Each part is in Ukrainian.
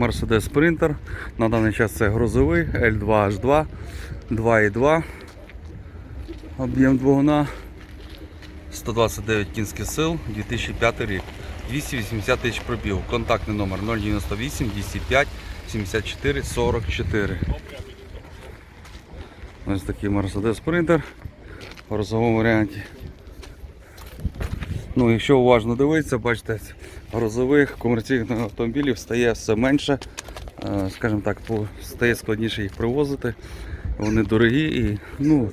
Mercedes Sprinter. На даний час це грузовий L2H2 2.2. Об'єм двигуна 129 кінських сил, 2005 рік. 280 тисяч пробігу. Контактний номер 098 205 74 44. Ось такий Mercedes Sprinter в розовому варіанті. Ну, якщо уважно дивитися, бачите, грузових комерційних автомобілів стає все менше. Е, Скажімо так, стає складніше їх привозити. Вони дорогі і ну,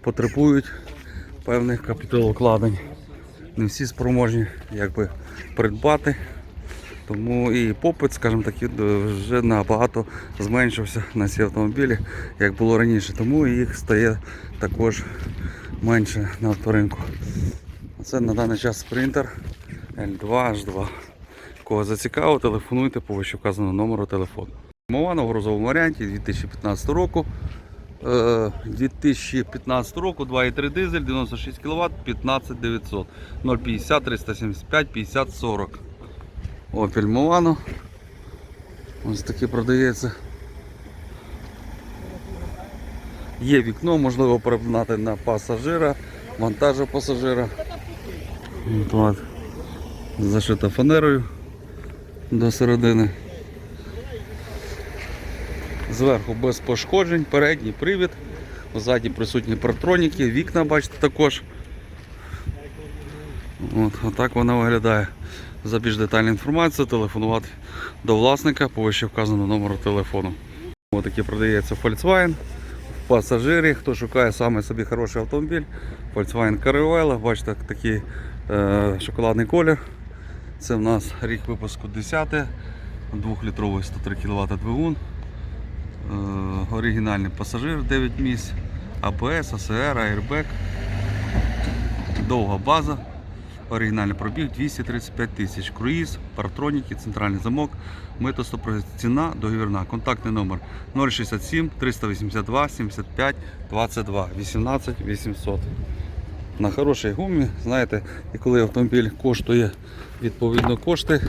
потребують певних капіталовкладень. Не всі спроможні якби, придбати. Тому і попит, скажімо так, вже набагато зменшився на ці автомобілі, як було раніше. Тому їх стає також менше на авторинку. Це на даний час спринтер L2H2. Кого зацікавило, телефонуйте по вищевказаному номеру телефону. Мована в грузовому варіанті 2015 року. Е, 2015 року 2,3 дизель, 96 кВт, 15900, 050 375 50 40. Opel Movano. Ось такий продається. Є вікно, можливо перегнати на пасажира, вантажу пасажира. От. Зашита фанерою до середини. Зверху без пошкоджень, передній привід, ззаді присутні партроніки, вікна бачите також. От, отак вона виглядає. За більш детальну інформацію телефонувати до власника по вище вказаному номеру телефону. Ось такий продається Volkswagen. В пасажирі, хто шукає саме собі хороший автомобіль, Volkswagen Caravella, бачите, такий е, шоколадний колір. Це в нас рік випуску 10, 2-літровий 103 кВт двигун. Е, оригінальний пасажир 9 місць, АБС, АСР, Airbag, довга база, оригінальний пробіг 235 тисяч, круїз, партроніки, центральний замок, мито 100%, ціна договірна, контактний номер 067 382 75 22 18 800. На хорошій гумі, знаєте, і коли автомобіль коштує відповідно кошти,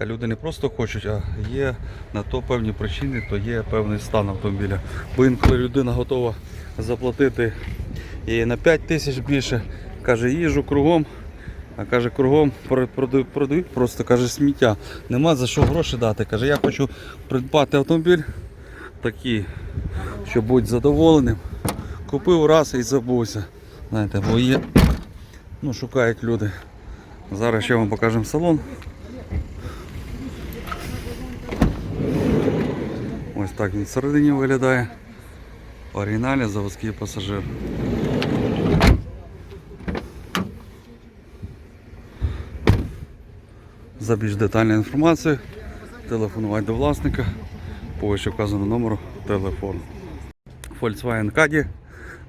а люди не просто хочуть, а є на то певні причини, то є певний стан автомобіля. Бо інколи людина готова заплатити і на 5 тисяч більше, каже, їжу кругом, а каже, кругом продають, просто каже, сміття. Нема за що гроші дати. Каже, я хочу придбати автомобіль такий, щоб бути задоволеним. Купив раз і забувся. Знаєте, бо є, ну, шукають люди. Зараз ще вам покажемо салон. Ось так він всередині виглядає. Оригінальний заводський пасажир. За більш детальною інформацією телефонувати до власника по вище номеру телефону. Volkswagen Caddy.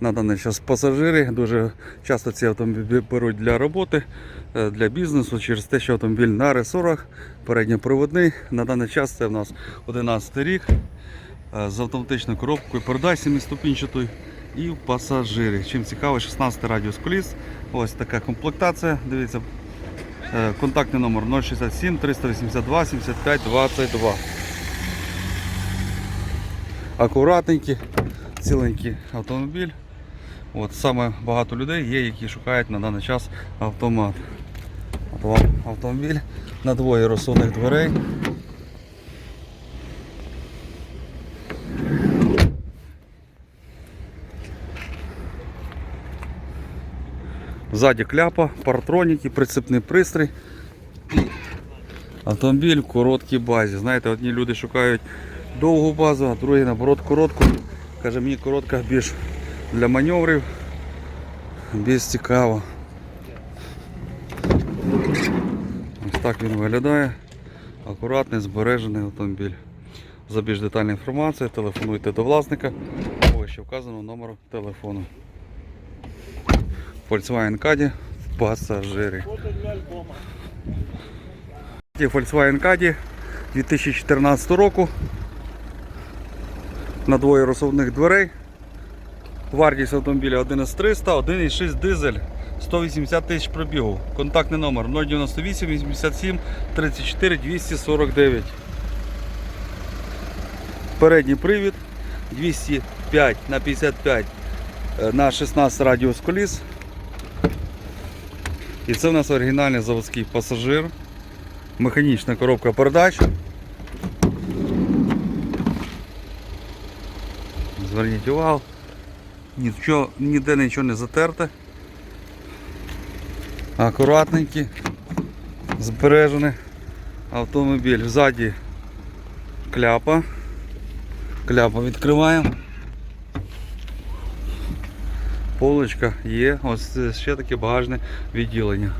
На даний час пасажири. Дуже часто ці автомобілі беруть для роботи, е, для бізнесу через те, що автомобіль на ресорах, передньоприводний. На даний час це в нас 11 рік е, з автоматичною коробкою, передай 7-ступінчатою і в пасажирі. Чим цікаво, 16 радіус коліс. Ось така комплектація. Дивіться, е, контактний номер 067 382 75 22. Акуратненький, ціленький автомобіль. От саме багато людей є, які шукають на даний час автомат. Вам автомобіль на двоє розсувних дверей. Ззаді кляпа, партроніки, прицепний пристрій. Автомобіль в короткій базі. Знаєте, одні люди шукають довгу базу, а другі наоборот коротку. Каже, мені коротка більш для маневрів, більш цікаво. Ось так він виглядає. Акуратний, збережений автомобіль. За більш детальну інформацію телефонуйте до власника по вище вказаному номеру телефону. Volkswagen Caddy в пасажирі. Volkswagen Caddy 2014 року. На двоє розсувних дверей. Вартість автомобіля 11300, 1,6 дизель, 180 тисяч пробігу. Контактний номер 098 87 34 249. Передній привід 205 на 55 е, на 16 радіус коліс. І це у нас оригінальний заводський пасажир. Механічна коробка передач. Зверніть увагу. Нічого, ніде нічого не затерте. Акуратненький, збережений автомобіль. Ззаді кляпа. Кляпу відкриваємо. Полочка є. Ось це ще таке багажне відділення.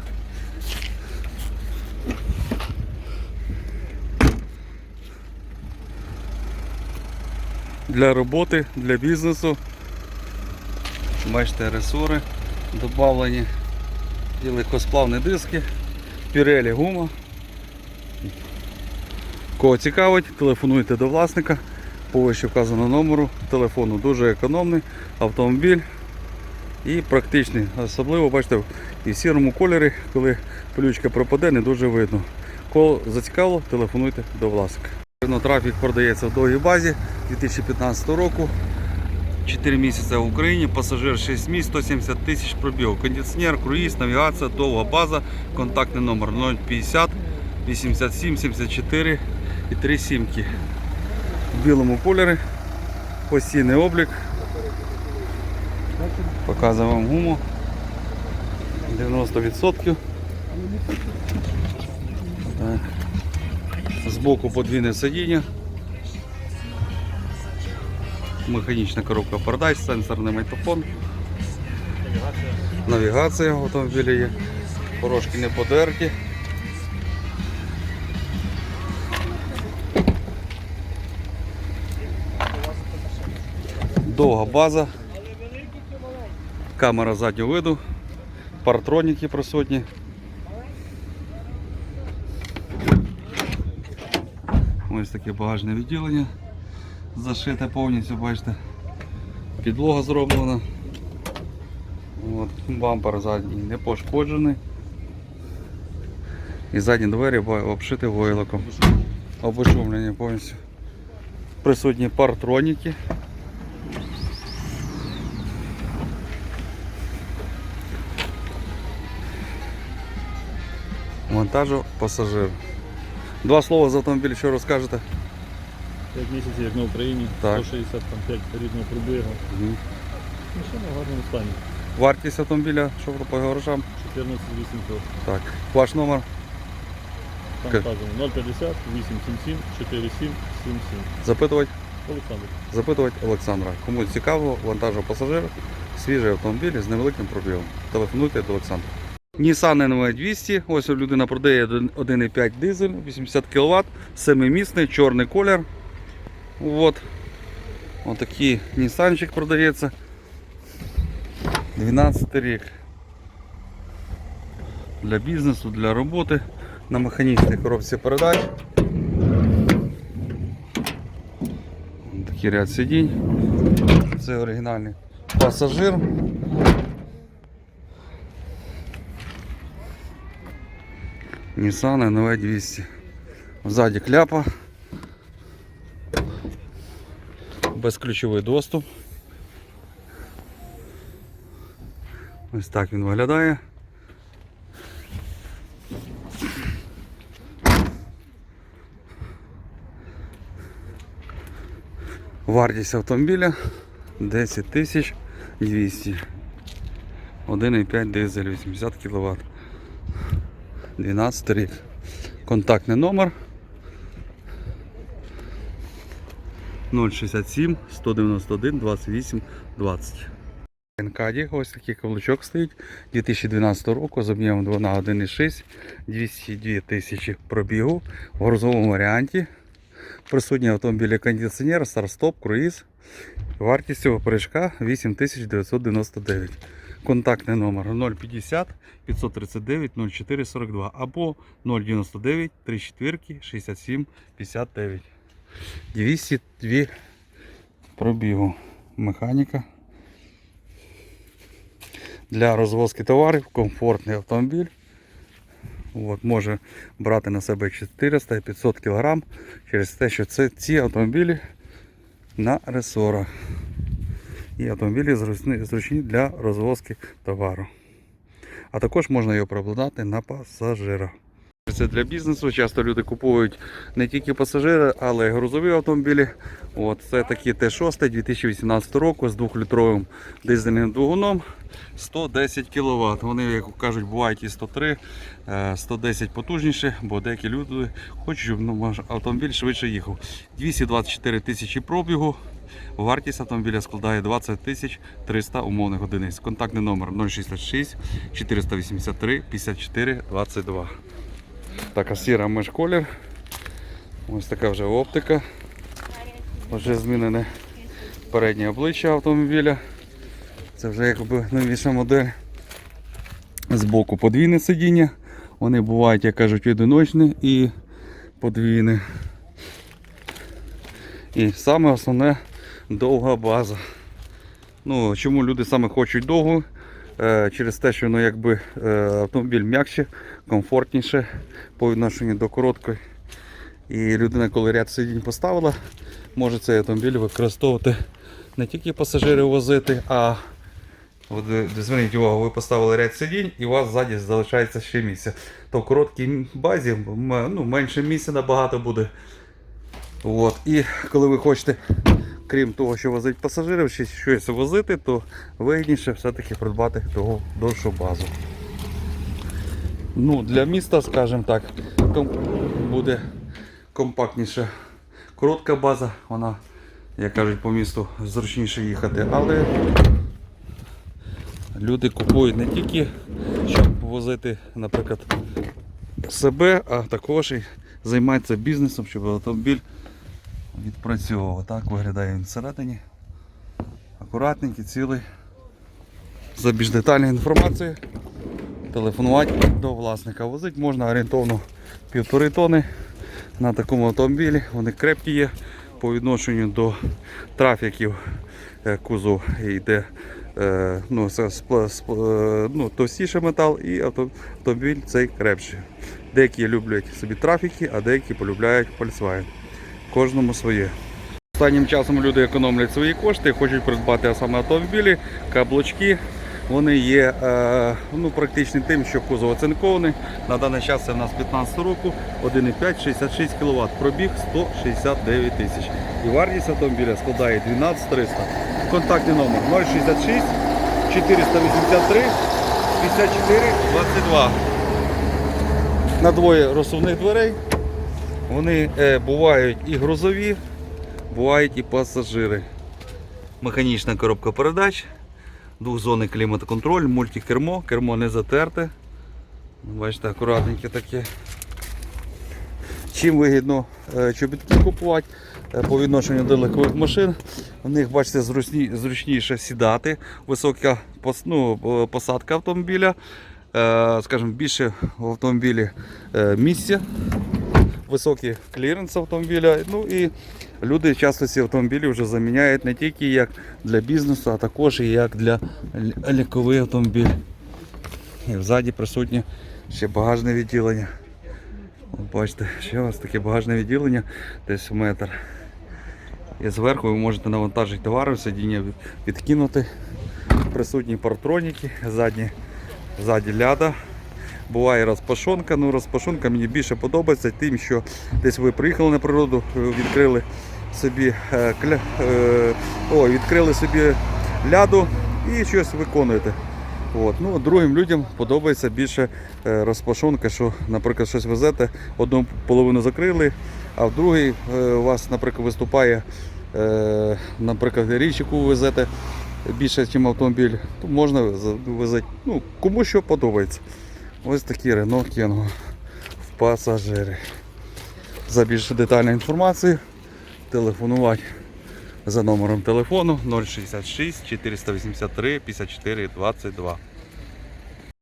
Для роботи, для бізнесу. Бачите, ресори додавлені. І легкосплавні диски, пірелі гума. Кого цікавить, телефонуйте до власника по вище вказаному номеру телефону. Дуже економний автомобіль і практичний. Особливо, бачите, і в сірому кольорі, коли ключка пропаде, не дуже видно. Кого зацікавило, телефонуйте до власника. Трафік продається в довгій базі 2015 року. 4 місяці в Україні, пасажир 6 місць, 170 тисяч пробігу. Кондиціонер, круїз, навігація, довга база, контактний номер 050 87 74 і 3 сімки. В білому кольорі, постійний облік. Показуємо вам гуму. 90%. Так. Збоку подвійне сидіння. Механічна коробка передач, сенсорний майтофон. Навігація в автомобілі є. Порожки не подерті. Довга база. Камера заднього виду. Партроніки присутні. Ось таке багажне відділення. Зашите повністю, бачите. Підлога зроблена. От, бампер задній не пошкоджений. І задні двері обшиті войлоком. Обшумлені повністю. Присутні партроніки. Монтажу пасажир. Два слова з автомобіля, що розкажете? 5 місяців як на Україні, Так. 165 рідного пробігу. Мгм. Ну, ще на гарному стані. Вартість автомобіля, що по грошам? 14 800. Так. Ваш номер? Там Ка- вказано 050 877 4777. Запитувати? Олександр. Запитувати Олександра. Кому цікаво, вантажу пасажир, свіжий автомобіль з невеликим пробігом. Телефонуйте до Олександра. Nissan NV 200. Ось людина продає 1,5 дизель, 80 кВт, 7-місний, чорний колір. От. Ось такий Нісанчик продається. 12 рік. Для бізнесу, для роботи. На механічній коробці передач. Такий ряд сидінь. Це оригінальний пасажир. Nissan NV 200. Ззаді кляпа. Безключовий доступ. Ось так він виглядає. Вартість автомобіля 10 тисяч 200. 1,5 дизель, 80 кВт. 12 рік. Контактний номер 067 191 28 20. Енкаді, ось такий каблучок стоїть 2012 року з об'ємом 2 на 1,6, 202 тисячі пробігу в грузовому варіанті. Присутній автомобілі кондиціонер, старт-стоп, круїз. Вартість цього прыжка 8999. Контактний номер 050 539 0442 або 099 34 67 59. 202 пробігу. Механіка. Для розвозки товарів комфортний автомобіль. От, може брати на себе 400-500 кг через те, що це, ці автомобілі на ресорах. І автомобілі зручні, для розвозки товару. А також можна його перекладати на пасажира. Це для бізнесу. Часто люди купують не тільки пасажири, але й грузові автомобілі. От, це такі Т6 2018 року з 2-літровим дизельним двигуном 110 кВт. Вони, як кажуть, бувають і 103, е, 110 потужніше, бо деякі люди хочуть, щоб ну, автомобіль швидше їхав. 224 тисячі пробігу. Вартість автомобіля складає 20 тисяч 300 умовних одиниць. Контактний номер 066 483 54 22. Така сіра межколір. Ось така вже оптика. Вже змінене переднє обличчя автомобіля. Це вже якби новіша модель. Збоку подвійне сидіння. Вони бувають, як кажуть, одиночні і подвійні. І саме основне довга база. Ну, чому люди саме хочуть довгу? Е, через те, що ну, якби, е, автомобіль м'якше, комфортніше по відношенню до короткої. І людина, коли ряд сидінь поставила, може цей автомобіль використовувати не тільки пасажирів возити, а е, зверніть увагу, ви поставили ряд сидінь і у вас ззаді залишається ще місце. То в короткій базі ну, менше місця набагато буде. От. І коли ви хочете, крім того, що возить пасажирів, ще щось возити, то вигідніше все-таки придбати того довшу базу. Ну, для міста, скажімо так, буде компактніше. Коротка база, вона, як кажуть, по місту зручніше їхати, але люди купують не тільки, щоб возити, наприклад, себе, а також і займаються бізнесом, щоб автомобіль відпрацьовував. Так виглядає він всередині. Акуратненький, цілий. За більш детальною інформацією телефонувати до власника. Возити можна орієнтовно півтори тони на такому автомобілі. Вони крепкі є по відношенню до трафіків е, кузов йде е, ну, е, ну, товстіший метал і автомобіль цей крепший. Деякі люблять собі трафіки, а деякі полюбляють Volkswagen. Кожному своє. Останнім часом люди економлять свої кошти, хочуть придбати саме автомобілі, каблучки. Вони є е, ну, практичні тим, що кузов оцинкований. На даний час це в нас 15 року, 1,5, 66 кВт, пробіг 169 тисяч. І вартість автомобіля складає 12 300. Контактний номер 066 483 54 22. На двоє розсувних дверей. Вони е, бувають і грузові, бувають і пасажири. Механічна коробка передач, двохзонний клімат-контроль, мультикермо, кермо не затерте. Бачите, акуратненьке таке. Чим вигідно е, чобітки купувати е, по відношенню до легкових машин. В них, бачите, зручні, зручніше сідати, висока ну, е, посадка автомобіля. Скажімо, більше в автомобілі місця високий кліренс автомобіля. Ну і люди часто ці автомобілі вже заміняють не тільки як для бізнесу, а також і як для лі- ліковий автомобіль. І взаді присутнє ще багажне відділення. От бачите, ще у вас таке багажне відділення, десь в метр. І зверху ви можете навантажити товари, сидіння відкинути. Присутні партроніки, задні, ззаді ляда. Буває розпашонка, ну розпашонка мені більше подобається тим, що десь ви приїхали на природу, е, відкрили собі е, кля, е, о, відкрили собі ляду і щось виконуєте. От. Ну, другим людям подобається більше розпашонка, що, наприклад, щось везете, одну половину закрили, а в другій е, у вас, наприклад, виступає, наприклад, річ, яку ви везете більше, ніж автомобіль, то можна везти. Ну, кому що подобається. Ось такі Renault Kangoo в пасажири. За більш детальною інформацією телефонувати за номером телефону 066 483 54 22.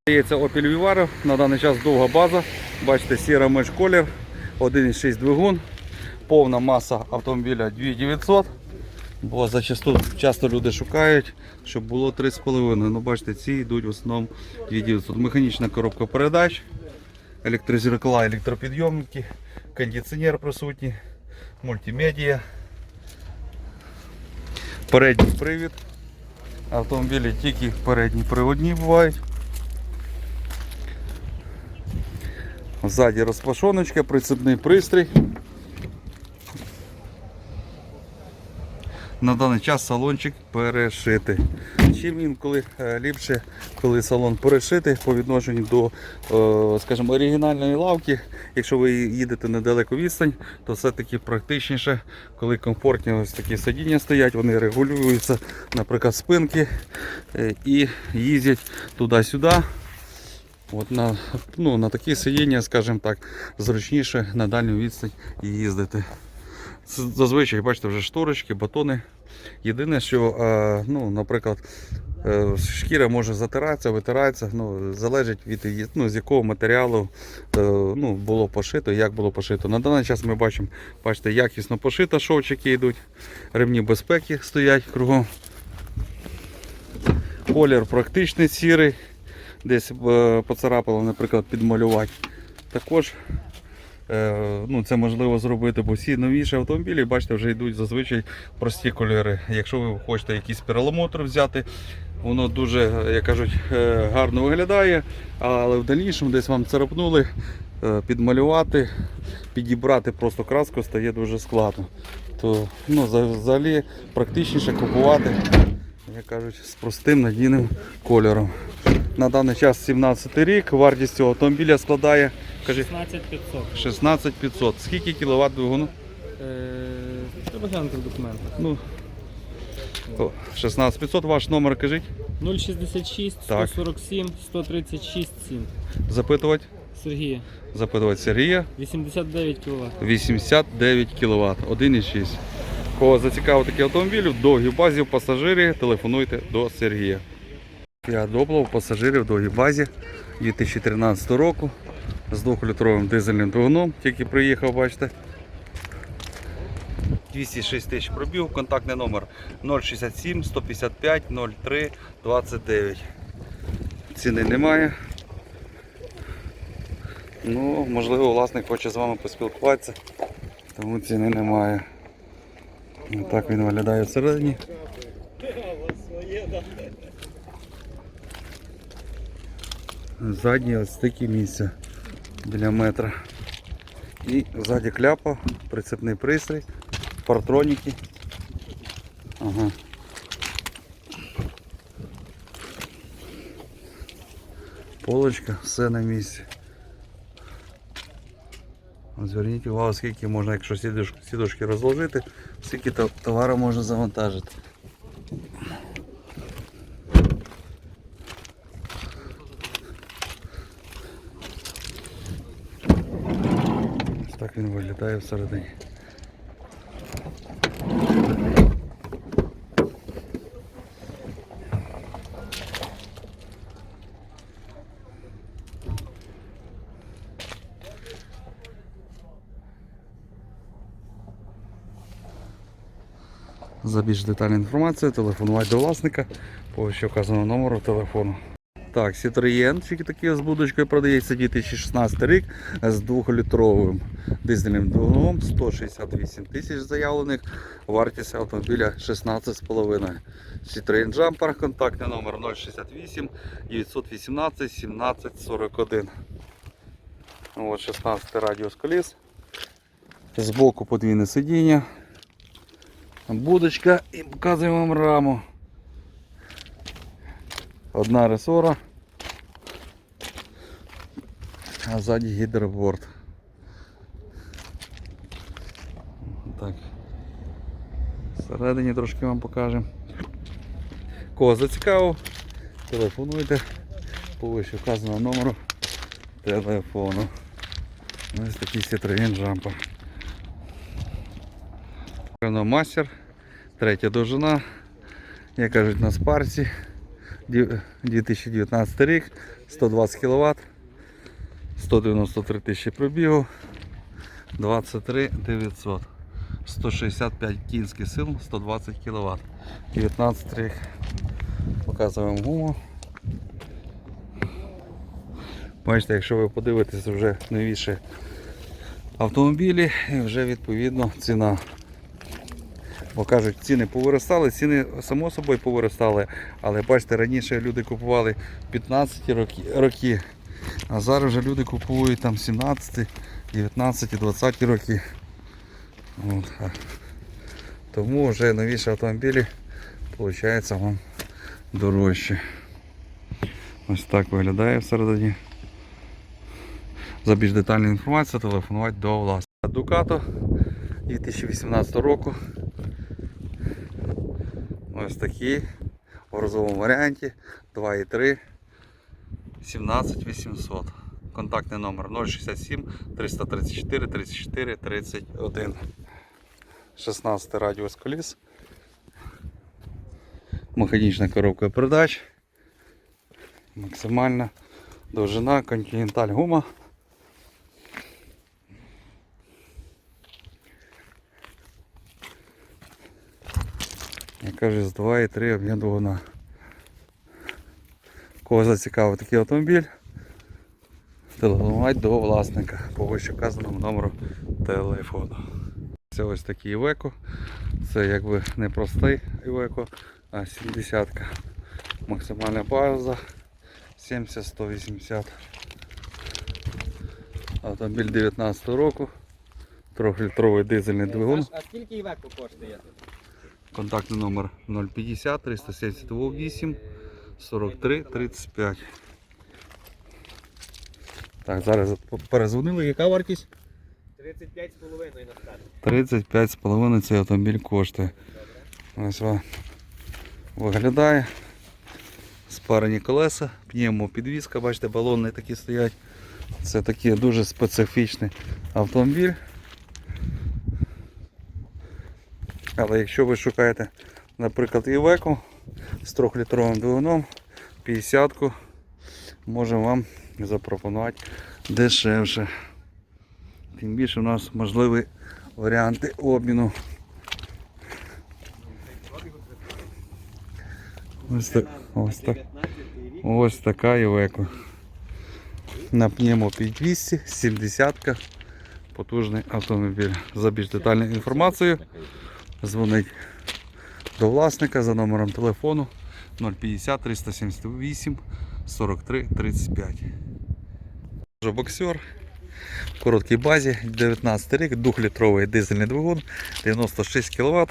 Дається Opel Vivaro, на даний час довга база. Бачите, сіра меж колір, 1,6 двигун, повна маса автомобіля 2900. Бо зачасту часто люди шукають, щоб було 3,5. Ну бачите, ці йдуть в основному 2900. Механічна коробка передач, електрозеркала, електропідйомники, кондиціонер присутній, мультимедіа. Передній привід. Автомобілі тільки передні приводні бувають. Ззаді розпашоночка, прицепний пристрій. На даний час салончик перешитий. Чим він коли е, ліпше, коли салон перешитий по відношенню до, е, скажімо, оригінальної лавки. Якщо ви їдете недалеко відстань, то все-таки практичніше, коли комфортні ось такі сидіння стоять, вони регулюються, наприклад, спинки е, і їздять туди-сюди. От на, ну, на такі сидіння, скажімо так, зручніше на дальню відстань їздити. Зазвичай, бачите, вже шторочки, батони. Єдине, що, ну, наприклад, е, шкіра може затиратися, витиратися, ну, залежить від ну, з якого матеріалу е, ну, було пошито, як було пошито. На даний час ми бачимо, бачите, якісно пошито, шовчики йдуть, ремні безпеки стоять кругом. Колір практичний сірий, десь е, поцарапало, наприклад, підмалювати. Також ну, це можливо зробити, бо всі новіші автомобілі, бачите, вже йдуть зазвичай прості кольори. Якщо ви хочете якийсь перламутр взяти, воно дуже, е, як кажуть, е, гарно виглядає, але в дальнішому десь вам царапнули, е, підмалювати, підібрати просто краску стає дуже складно. То ну, взагалі практичніше купувати, як кажуть, з простим надійним кольором. На даний час 17 рік, вартість цього автомобіля складає, кажіть, 15500. 16500. Скільки кіловат двигуну? Е, Треба глянути в документах. Ну, о, 16500 ваш номер кажіть. 066 Так. 147 136 7. Запитувати. Сергія. Запитувати Сергія. 89 кВт. 89 кВт. 1,6. Кого зацікавив такий автомобіль, в довгій базі в пасажирі, телефонуйте до Сергія. Я доплав пасажирів в довгій базі 2013 року з 2-літровим дизельним двигуном, тільки приїхав, бачите. 206 тисяч пробіг, контактний номер 067 155 03 29. Ціни немає. Ну, можливо, власник хоче з вами поспілкуватися, тому ціни немає. Так він виглядає всередині. Заднє ось таке місце біля метра. І ззаді кляпа, прицепний пристрій, партроніки. Ага. Полочка, все на місці. Зверніть увагу, скільки можна, якщо сідушки, розложити, скільки то- товару можна завантажити. Ось так він виглядає всередині. За більш детальну інформацію телефонувати до власника по вище вказаному номеру телефону. Так, Citroën, такий з будочкою продається 2016 рік з 2-літровим дизельним двигуном, 168 тисяч заявлених, вартість автомобіля 16,5. Citroën Jumper, контактний номер 068 918 17 41. От 16 радіус коліс. Збоку подвійне сидіння. Будочка і показуємо вам раму. Одна ресора. А ззаді гідроборд. Так. Всередині трошки вам покажемо. Кого зацікавив, телефонуйте по вище вказаному номеру телефону. Ось такий Citroën Jumper. Renault Master, третя довжина, як кажуть на спарці, 2019 рік, 120 кВт, 193 тисячі пробігу, 23 900, 165 кінських сил, 120 кВт, 19 рік. Показуємо гуму. Бачите, якщо ви подивитесь вже новіші автомобілі, вже відповідно ціна. Бо кажуть, ціни повиростали, ціни само собою повиростали, але бачите, раніше люди купували 15 роки, а зараз вже люди купують там 17, 19, 20 роки. От. Тому вже новіші автомобілі виходить вам дорожче. Ось так виглядає всередині. За більш детальну інформацію телефонувати до власника. Ducato 2018 року. Ось такі в розовому варіанті 2,3 17800. Контактний номер 067 334 34 31. 16 радіус коліс. Механічна коробка передач. Максимальна довжина, континенталь гума. Я кажу, з 2,3 об'єм двигуна. Кого зацікавив такий автомобіль, телефонувати до власника по вище вказаному номеру телефону. Це ось такий Iveco. Це якби не простий Iveco, а 70-ка. Максимальна база 70-180. Автомобіль 19 року. Трьохлітровий дизельний двигун. А скільки Івеко коштує? Контактний номер 050 378 43 35. Так, зараз перезвонили. Яка вартість? 35,5 на старт. 35,5 цей автомобіль коштує. Ось виглядає. Спарені колеса, пневмопідвізка, бачите, балони такі стоять. Це такий дуже специфічний автомобіль. Але якщо ви шукаєте, наприклад, Івеку з 3-літровим двигуном, 50-ку, можемо вам запропонувати дешевше. Тим більше у нас можливі варіанти обміну. Ось, так, ось, так, ось така Івеко. На пневмо 200, 70 потужний автомобіль. За більш детальною інформацією дзвонить до власника за номером телефону 050 378 43 35. Вже боксер. В короткій базі, 19 рік, 2-літровий дизельний двигун, 96 кВт.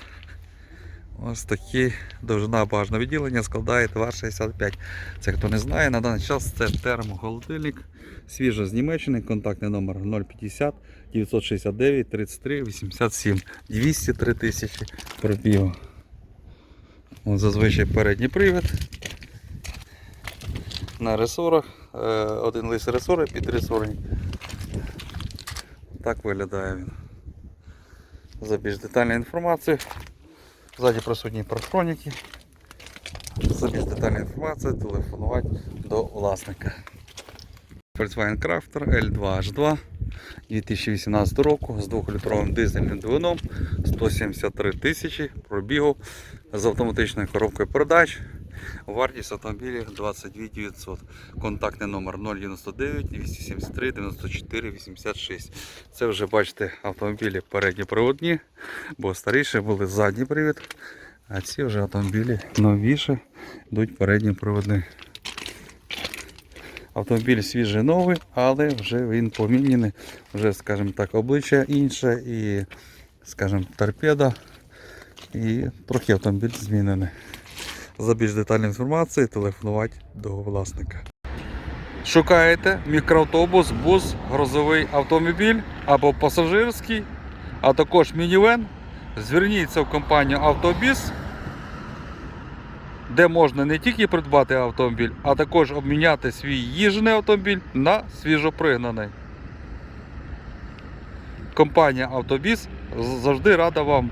Ось такий довжина багажного відділення складає 2,65. Це хто не знає, на даний час це термохолодильник, свіжо з Німеччини, контактний номер 050 969 33 87 203 тисячі пробігу. Зазвичай передній привід. На ресорах, е, один лист ресори під ресорні. Так виглядає він. За більш детальною інформацією. Ззаді присутні парктроніки. За більш детальною інформацією телефонувати до власника. Volkswagen Crafter L2H2 2018 року з 2-літровим дизельним двигуном 173 тисячі пробігу з автоматичною коробкою передач. Вартість автомобіля 22 900. Контактний номер 099 273 94 86. Це вже бачите автомобілі передньоприводні, бо старіші були задній привід, а ці вже автомобілі новіші йдуть передньоприводні. Автомобіль свіжий новий, але вже він поміняний, вже, скажімо так, обличчя інше і, скажімо, торпеда. І трохи автомобіль змінений. За більш детальною інформацією телефонувати до власника. Шукаєте мікроавтобус, бус, грузовий автомобіль або пасажирський, а також мінівен. Зверніться в компанію Автобіс, де можна не тільки придбати автомобіль, а також обміняти свій їжний автомобіль на свіжопригнаний. Компанія Автобіс завжди рада вам